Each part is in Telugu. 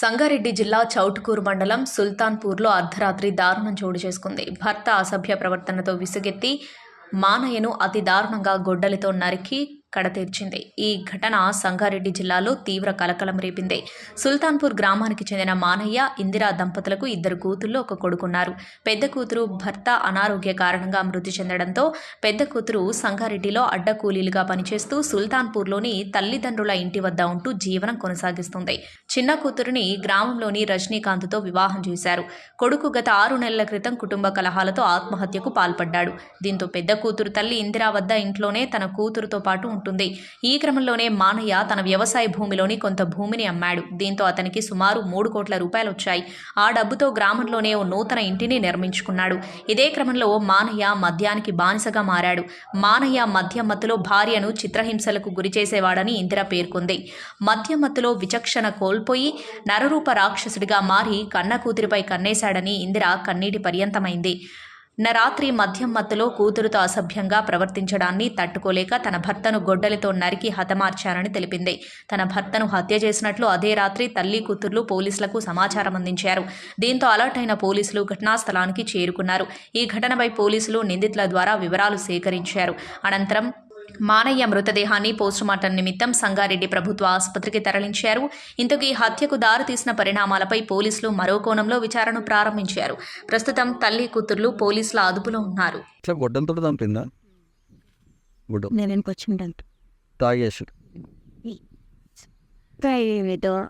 సంగారెడ్డి జిల్లా చౌటుకూరు మండలం సుల్తాన్పూర్లో అర్ధరాత్రి దారుణం చోటు చేసుకుంది. భర్త అసభ్య ప్రవర్తనతో విసుగెత్తి మానయ్యను అతి దారుణంగా గొడ్డలితో నరికి కడతీర్చింది ఈ ఘటన సంగారెడ్డి జిల్లాలో తీవ్ర కలకలం రేపింది. సుల్తాన్పూర్ గ్రామానికి చెందిన మానయ్య ఇందిరా దంపతులకు ఇద్దరు కూతుళ్ళు ఒక కొడుకున్నారు. పెద్ద కూతురు భర్త అనారోగ్య కారణంగా మృతి చెందడంతో పెద్ద కూతురు సంగారెడ్డిలో అడ్డకూలీలుగా పనిచేస్తూ సుల్తాన్పూర్లోని తల్లిదండ్రుల ఇంటి వద్ద ఉంటూ జీవనం కొనసాగిస్తుంది. చిన్న కూతురుని గ్రామంలోని రజనీకాంత్తో వివాహం చేశారు. కొడుకు గత ఆరు నెలల క్రితం కుటుంబ కలహాలతో ఆత్మహత్యకు పాల్పడ్డాడు. దీంతో పెద్ద కూతురు తల్లి ఇందిరా వద్ద ఇంట్లోనే తన కూతురుతో పాటు ఉంటుంది. ఈ క్రమంలోనే మానయ్య తన వ్యవసాయ భూమిలోని కొంత భూమిని అమ్మాడు. దీంతో అతనికి సుమారు మూడు కోట్ల రూపాయలు వచ్చాయి. ఆ డబ్బుతో గ్రామంలోనే ఓ నూతన ఇంటిని నిర్మించుకున్నాడు. ఇదే క్రమంలో మానయ్య మద్యానికి బానిసగా మారాడు. మానయ్య మద్యమత్తులో భార్యను చిత్రహింసలకు గురిచేసేవాడని ఇందిర పేర్కొంది. మద్యం మత్తులో విచక్షణ కోల్పోయి నరరూప రాక్షసుడిగా మారి కన్న కూతురిపై కన్నేశాడని ఇందిర కన్నీటి పర్యంతమైంది. నిన్న రాత్రి మద్యం మత్తులో కూతురుతో అసభ్యంగా ప్రవర్తించడాన్ని తట్టుకోలేక తన భర్తను గొడ్డలితో నరికి హతమార్చారని తెలిపింది. తన భర్తను హత్య చేసినట్లు అదే రాత్రి తల్లి కూతుర్లు పోలీసులకు సమాచారం అందించారు. దీంతో అలర్ట్ అయిన పోలీసులు ఘటనా స్థలానికి చేరుకున్నారు. ఈ ఘటనపై పోలీసులు నిందితుల ద్వారా వివరాలు సేకరించారు. అనంతరం మానయ్య మృతదేహాన్ని పోస్టుమార్టం నిమిత్తం సంగారెడ్డి ప్రభుత్వ ఆసుపత్రికి తరలించారు. ఇంతకు ఈ హత్యకు దారితీసిన పరిణామాలపై పోలీసులు మరో కోణంలో విచారణ ప్రారంభించారు. ప్రస్తుతం తల్లి కూతుర్లు పోలీసుల అదుపులో ఉన్నారు.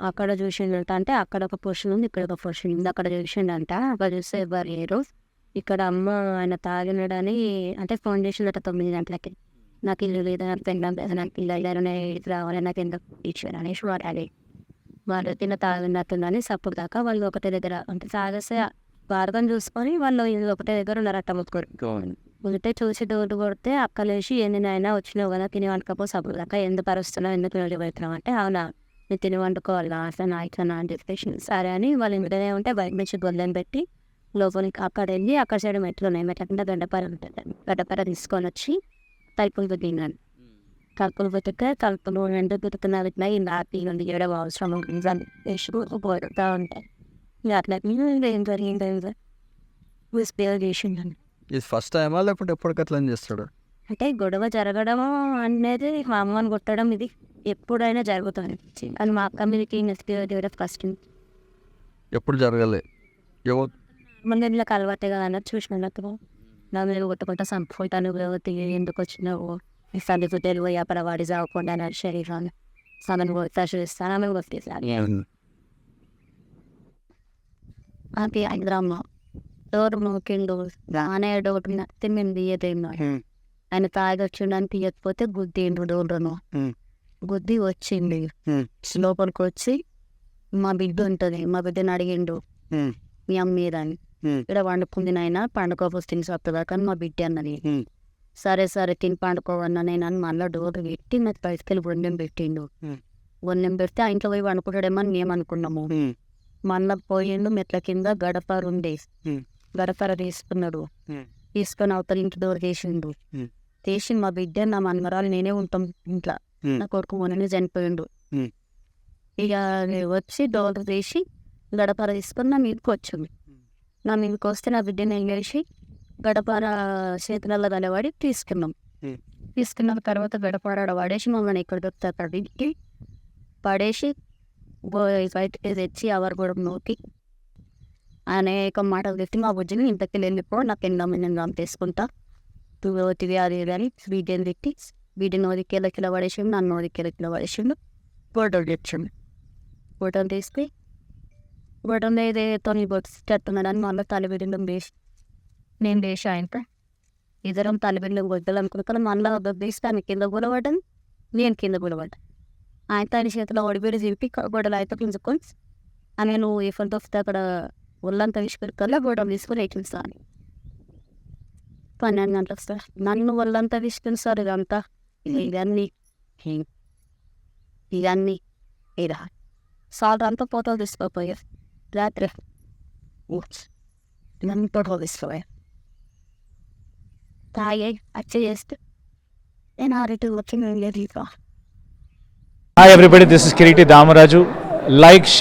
అక్కడ చూసిండంట అంటే అక్కడ ఒక పొషన్ ఉంది ఇక్కడ ఒక పొషన్ ఉంది. అక్కడ చూసిండంట అక్కడ చూస్తే ఎవరు లేరు. ఇక్కడ అమ్మ ఆయన తాగినడని అంటే ఫోన్ చేసిందట తొమ్మిది గంటలకి. నాకు ఇల్లు లేదు నాకు పెళ్ళం లేదు నాకు ఇల్లు అయ్యారు నేను రావాలి నాకు ఎందుకు ఇచ్చారు అనేసి వాడాలి వాళ్ళు తిన్న తాగినట్టుందని సప్పుడు దాకా వాళ్ళు ఒకటే దగ్గర అంటే తాగేస్తే మార్గం చూసుకొని వాళ్ళు ఇది ఒకటే దగ్గర ఉన్నారట ముగ్గురు ఉంటే చూసి డోర్ కొడితే అక్కలేసి ఎన్ని నాయన వచ్చినావు కదా తిని వండుకపో సబ్బు దాకా ఎందుకు పరుస్తున్నావు ఎందుకు నిలబెడుతున్నావు అంటే అవునా నేను తిని వండుకోవాలా అట్లా ఇట్లా అని చెప్పేసి సరే అని వాళ్ళు ఇంటనే ఉంటే బయట నుంచి గొల్లని పెట్టి లోపలికి అక్కడ వెళ్ళి అక్కడ సైడ్ మెట్లు ఉన్నాయి మెట్ల కింద గడ్డపార ఉంటుంది గడ్డపార తీసుకొని వచ్చి తలుపులు పెట్టినాను తలుపులు పెట్టుకే తలుపులు ఎందుకు పెట్టుకున్నారు ఇట్లా ఈ నాటి నుండి ఏడవ అవసరం పోతా ఉంటాయి ఇంకా అట్లా ఏం జరిగింది స్పేర్ ఇది ఫస్ట్ టైమా లేకపోతే ఎప్పటికట్లా చేస్తాడు అంటే గొడవ జరగడం అనేది మా అమ్మని కొట్టడం ఇది ఎప్పుడైనా జరుగుతుంది అని మా అక్క మీదకి నెక్స్ట్ ఫస్ట్ ఎప్పుడు జరగలే మన ఇళ్ళకి అలవాటే కదా అన్నట్టు చూసినట్టు నా మీద కొట్టుకుంటా సంపుకుంటాను ఎందుకు వచ్చినావు సందుకు తెలుగు వ్యాపార వాడి చావకుండా నా శరీరాన్ని సమన్ కొడతా చూస్తాను ఆమె కొట్టేసాను అది హైదరాబాద్ డోర్ మోకిండు రానే డోర్ నత్తి మేము తీయదేమో ఆయన తాగి వచ్చిండని తీయకపోతే గుద్దిండు డోర్ను గుద్ది వచ్చింది లోపలికి వచ్చి మా బిడ్డ ఉంటుంది మా బిడ్డని అడిగిండు మీ అమ్మ మీద అని ఇక్కడ వండుకుంది నాయన పండుకోపోతే తిని కానీ మా బిడ్డ అన్నది. సరే సరే తిని పండుకోవన్నా నేను అని మళ్ళీ డోర్ పెట్టి నాకు బయటకెళ్ళి వన్యం పెట్టిండు. వన్యం పెడితే ఆ ఇంట్లో పోయి వండుకుంటాడేమో అని మేము అనుకున్నాము మళ్ళీ పోయిండు మెట్ల కింద గడపర ఉండే గడపర తీసుకున్నాడు. తీసుకొని అవతల ఇంటి డోర్ తీసిండు. తీసి మా బిడ్డ నా మనమరాలు నేనే ఉంటాం ఇంట్లో. నా కొడుకు మొన్ననే చనిపోయిండు. ఇక వచ్చి డోర్ తీసి గడపర తీసుకొని నా మీదకి వచ్చింది నా మీదకి వస్తే నా బిడ్డని ఎంగేసి గడపర చేతులలో కలవాడి తీసుకున్నాం. తీసుకున్న తర్వాత గడపర పడేసి మమ్మల్ని ఇక్కడ దొరుకుతా అక్కడ ఇంటికి. పడేసి బయటకి తెచ్చి ఎవరు కూడా నోకి అనేక మాటలు తెచ్చి మా బుజ్జిని ఇంతకి వెళ్ళిపో నాకు ఎన్నో నేను చంపేసుకుంటా నువ్వు అవుతుంది అది అని వీడియోని పెట్టి వీడిని ఓదికేల కిలో పడేసిండు నన్ను ఓదికేల కిలో పడేసిండు. ఫోటోలు తెచ్చిండు. ఫోటోలు తీసుకు ఫోటోలు ఏదే బొట్స్ చేస్తున్నాడని మళ్ళీ తలబిడ్డం వేసి నేను వేసి ఆయన ఇద్దరం తలబిడ్డం గొడ్డలు కానీ మళ్ళీ వేసి ఆమె కింద కూలబడ్డాను నేను కింద కూలబడ్డా ఆయన తన చేతిలో ఒడిబిడి చెప్పి గొడవలు అయితే పుంజుకొని ఆమె నువ్వు ఏ ఫోన్తో వస్తే అక్కడ ఒళ్ళంతా తీసుకెళ్ళి గొడవలు తీసుకొని ఎట్లా అని పన్నెండు గంటలకు సార్ నన్ను వాళ్ళంతా తీసుకుని సార్ ఇదంతా ఇవన్నీ ఇవన్నీ ఇదా సార్ అంతా ఫోటోలు తీసుకోపోయారు రాత్రి ఇవన్నీ ఫోటోలు తీసుకోపోయారు తాగే అచ్చ చేస్తే నేను ఆ రేటు వచ్చి నేను లేదు ఇక Hi everybody, this is Kiriti Damaraju. Like, share.